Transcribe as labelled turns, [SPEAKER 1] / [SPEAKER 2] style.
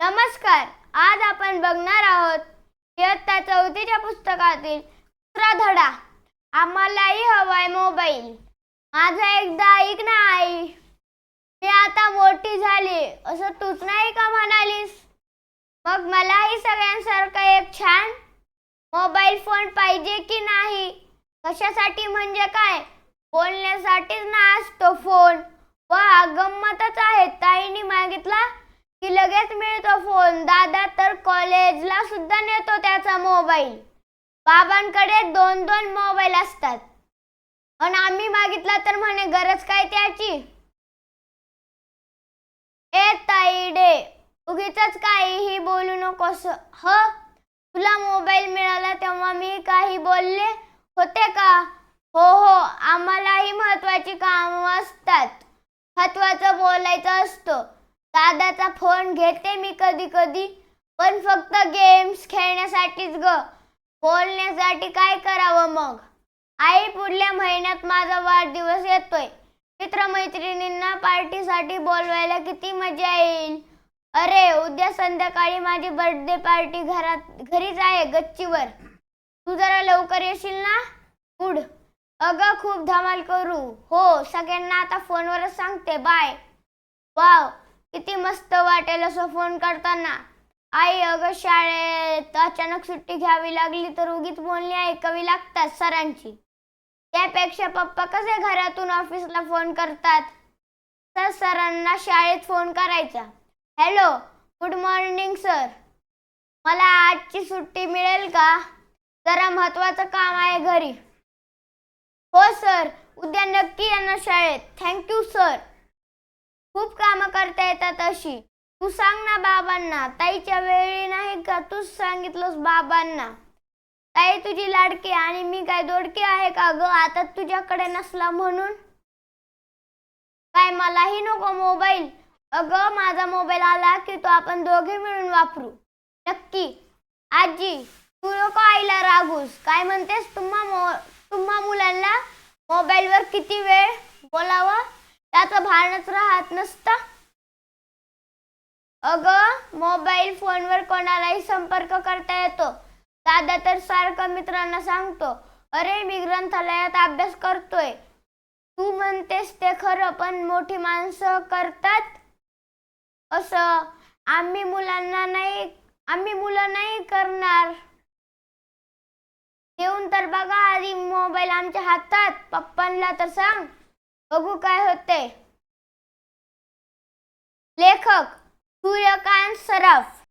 [SPEAKER 1] नमस्कार आज आपण बघणार आहोत इयत्ता चौथीच्या पुस्तकातील दुसरा धडा आम्हालाही हवाय मोबाईल. माझा एकदा ऐक ना आई. मी आता मोठी झाली असं तूच नाही का म्हणालीस? मग मलाही सगळ्यांसारखं एक छान मोबाईल फोन पाहिजे की नाही? कशासाठी म्हणजे काय? बोलण्यासाठीच ना असतो फोन. वा गंमतच आहे ताईने की लगेच मिळतो फोन दादा तर कॉलेजला सुद्धा नेतो त्याचा मोबाईल बाबांकडे दोन दोन मोबाईल असतात. पण आम्ही मागितला तर म्हणे गरज काय त्याची? ए ताईडे उगीच काहीही बोलू नकोस ह? तुला मोबाईल मिळाला तेव्हा मी काही बोलले होते का? हो हो आम्हालाही महत्वाची कामं असतात. महत्वाचं बोलायचं असतं. दादाचा फोन घेते मी कधी कधी पण फक्त गेम्स खेळण्यासाठीच ग. बोलण्यासाठी काय करावं मग? आई पुढल्या महिन्यात माझा वाढदिवस येतोय. मित्रमैत्रिणींना पार्टीसाठी बोलवायला किती मजा येईल. अरे उद्या संध्याकाळी माझी बर्थडे पार्टी घरात घरीच आहे गच्चीवर. तू जरा लवकर येशील ना? गुड अगं खूप धमाल करू. हो सगळ्यांना आता फोनवरच सांगते. बाय. वाव. किती मस्त वाटेल असं फोन करताना. आई अगं शाळेत अचानक सुट्टी घ्यावी लागली तर उगीच बोलणी ऐकावी लागतात सरांची. त्यापेक्षा पप्पा कसे घरातून ऑफिसला फोन करतात? तर सरांना शाळेत फोन करायचा. हॅलो गुड मॉर्निंग सर मला आजची सुट्टी मिळेल का? जरा महत्वाचं काम आहे घरी. हो सर उद्या नक्की येणार शाळेत. थँक्यू सर खूप कामं करता येतात अशी. तू सांग ना बाबांना ताईच्या वेळी नाही का तूच सांगितलंस बाबांना? ताई तुझी लाडकी आणि मी काय दोडकी आहे का ग? आता तुझ्याकडे नसला म्हणून? काय मलाही नको मोबाईल? अगं माझा मोबाईल आला की तो आपण दोघे मिळून वापरू. नक्की. आजी तू नको आईला रागूस. काय म्हणतेस तुम्हा मो तुम्हा मुलांना? मोबाईलवर किती वेळ त्याचं राहत नसतं. अगं मोबाईल फोनवर कोणालाही संपर्क करता येतो. दादा तर सारखं मित्रांना सांगतो अरे मी ग्रंथालयात अभ्यास करतोय. तू म्हणतेस ते खरं पण मोठी माणसं करतात. असं आम्ही मुलांना नाही आम्ही मुलं नाही करणार. येऊन तर बघा आधी मोबाईल आमच्या हातात. पप्पांना तर सांग. बघू काय होते लेखक सूर्यकांत सराफ.